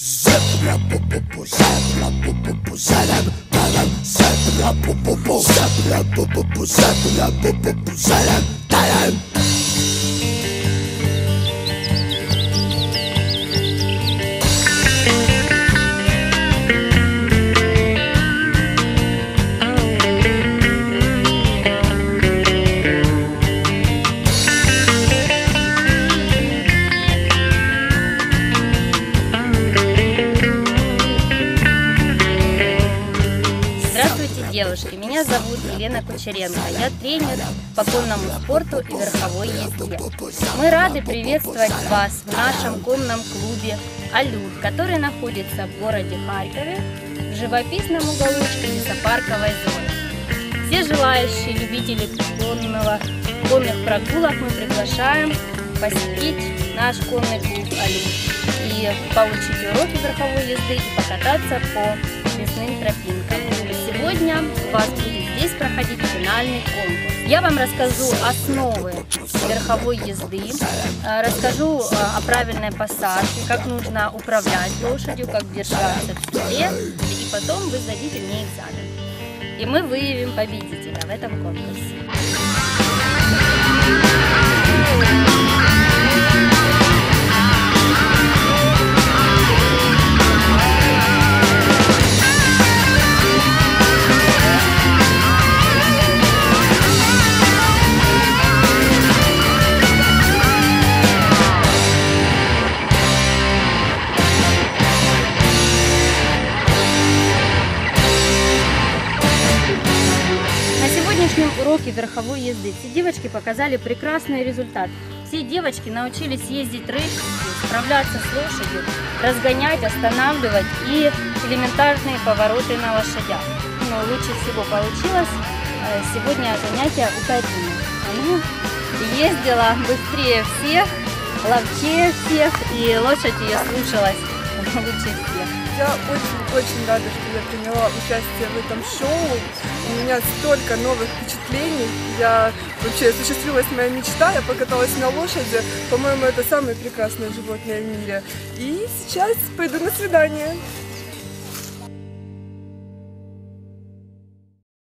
Zabrap, Здравствуйте, девушки! Меня зовут Елена Кучеренко. Я тренер по конному спорту и верховой езде. Мы рады приветствовать вас в нашем конном клубе «Алют», который находится в городе Харькове в живописном уголочке лесопарковой зоны. Все желающие любители конного, конных прогулок мы приглашаем посетить наш конный клуб «Алют» и получить уроки верховой езды и покататься по лесным тропинкам. У вас будет здесь проходить финальный конкурс. Я вам расскажу основы верховой езды, э, расскажу э, о правильной посадке, как нужно управлять лошадью, как держаться в седле, и потом вы сдадите мне экзамен. И мы выявим победителя в этом конкурсе. Уроке верховой езды все девочки показали прекрасный результат. Все девочки научились ездить рысью, справляться с лошадью, разгонять, останавливать и элементарные повороты на лошадях. Но лучше всего получилось э, сегодня занятие у Карины. Она ездила быстрее всех, ловчее всех, и лошадь ее слушалась всех. Я очень-очень рада, что я приняла участие в этом шоу. У меня столько новых впечатлений. Я вообще осуществилась моя мечта. Я покаталась на лошади. По-моему, это самое прекрасное животное в мире. И сейчас пойду на свидание.